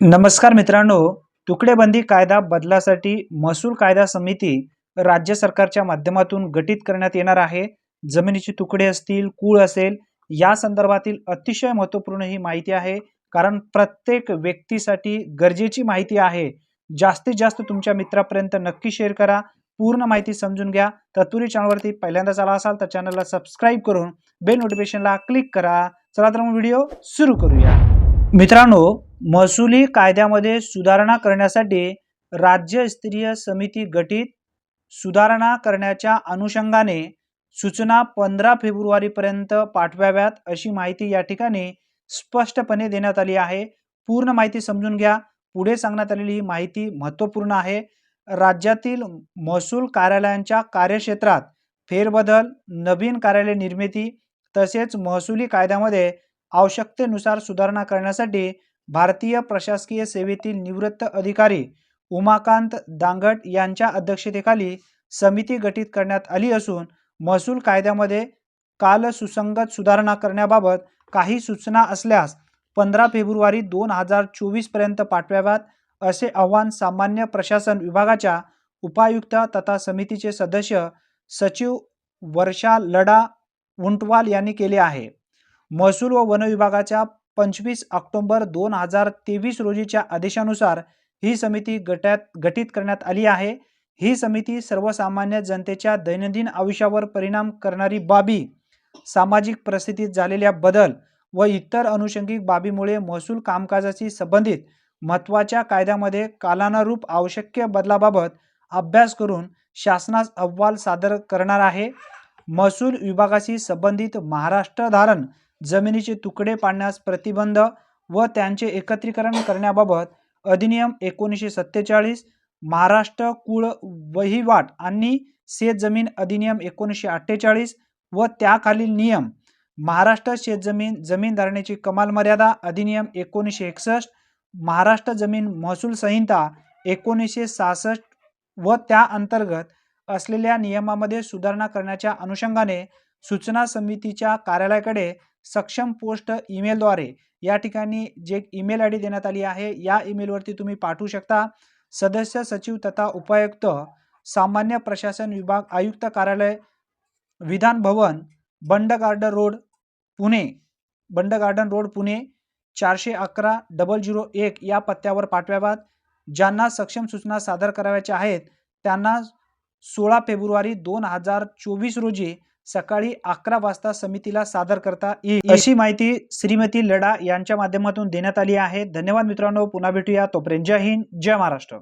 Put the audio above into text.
नमस्कार मित्रांनो तुकडेबंदी कायदा बदलासाठी महसूल कायदा समिती राज्य सरकारच्या माध्यमातून गठीत करण्यात येणार आहे. जमिनीचे तुकडे असतील कूळ असेल या संदर्भातील अतिशय महत्त्वपूर्ण ही माहिती आहे. कारण प्रत्येक व्यक्तीसाठी गरजेची माहिती आहे. जास्तीत जास्त तुमच्या मित्रापर्यंत नक्की शेअर करा. पूर्ण माहिती समजून घ्या. तत्पुरी चॅनलवरती पहिल्यांदाच आला असाल तर चॅनलला सबस्क्राईब करून बेल नोटिफिकेशनला क्लिक करा. चला तर मग व्हिडिओ सुरू करूया. मित्रांनो महसुली कायद्यामध्ये सुधारणा करण्यासाठी राज्यस्तरीय समिती गठीत सुधारणा करण्याच्या अनुषंगाने सूचना पंधरा फेब्रुवारीपर्यंत पाठवाव्यात अशी माहिती या ठिकाणी स्पष्टपणे देण्यात आली आहे. पूर्ण माहिती समजून घ्या. पुढे सांगण्यात आलेली ही माहिती महत्त्वपूर्ण आहे. राज्यातील महसूल कार्यालयांच्या कार्यक्षेत्रात फेरबदल नवीन कार्यालय निर्मिती तसेच महसुली कायद्यामध्ये आवश्यकतेनुसार सुधारणा करण्यासाठी भारतीय प्रशासकीय सेवेतील निवृत्त अधिकारी उमाकांत दांगट यांच्या अध्यक्षतेखाली समिती गठीत करण्यात आली असून महसूल कायद्यामध्ये काल सुसंगत सुधारणा करण्याबाबत काही सूचना असल्यास पंधरा फेब्रुवारी दोन हजार चोवीसपर्यंत पाठवाव्यात असे आवाहन सामान्य प्रशासन विभागाच्या उपायुक्त तथा समितीचे सदस्य सचिव वर्षा लडा उंटवाल यांनी केले आहे. महसूल व वन विभागाच्या पंचवीस ऑक्टोंबर दोन हजार तेवीस रोजीच्या आदेशानुसार ही समिती गटात गठीत करण्यात आली आहे. ही समिती सर्वसामान्य जनतेच्या दैनंदिन आयुष्यावर परिणाम करणारी बाबी सामाजिक परिस्थितीत झालेल्या बदल व इतर अनुषंगिक बाबीमुळे महसूल कामकाजाशी संबंधित महत्त्वाच्या कायद्यामध्ये कालानुरूप आवश्यक बदलाबाबत अभ्यास करून शासनास अहवाल सादर करणार आहे. महसूल विभागाशी संबंधित महाराष्ट्र धारण जमिनीचे तुकडे पाडण्यास प्रतिबंध व त्यांचे एकत्रीकरण करण्याबाबत अधिनियम एकोणीसशे सत्तेचाळीस महाराष्ट्र कुळ वहिवाट आणि शेतजमीन अधिनियम एकोणीसशे अठ्ठेचाळीस व त्याखालील नियम महाराष्ट्र शेतजमीन जमीन धारणेची कमाल मर्यादा अधिनियम एकोणीसशे एकसष्ट महाराष्ट्र जमीन महसूल संहिता एकोणीसशे सहासष्ट व त्या अंतर्गत असलेल्या नियमामध्ये सुधारणा करण्याच्या अनुषंगाने सूचना समितीच्या कार्यालयाकडे सक्षम पोस्ट ईमेलद्वारे या ठिकाणी जे ईमेल आय डी देण्यात आली आहे या ईमेलवरती तुम्ही पाठवू शकता. सदस्य सचिव तथा उपायुक्त सामान्य प्रशासन विभाग आयुक्त कार्यालय विधान भवन बंड गार्डन रोड पुणे बंड गार्डन रोड पुणे चारशे अकरा डबल झिरो एक या पत्त्यावर पाठवाव्यात. ज्यांना सक्षम सूचना सादर करावयाच्या आहेत त्यांना सोळा फेब्रुवारी दोन हजार चोवीस रोजी सकाळी अकरा वाजता समितीला सादर करता येईल. अशी माहिती श्रीमती लडा यांच्या माध्यमातून देण्यात आली आहे. धन्यवाद मित्रांनो. पुन्हा भेटूया. तोपर्यंत जय हिंद. जय महाराष्ट्र.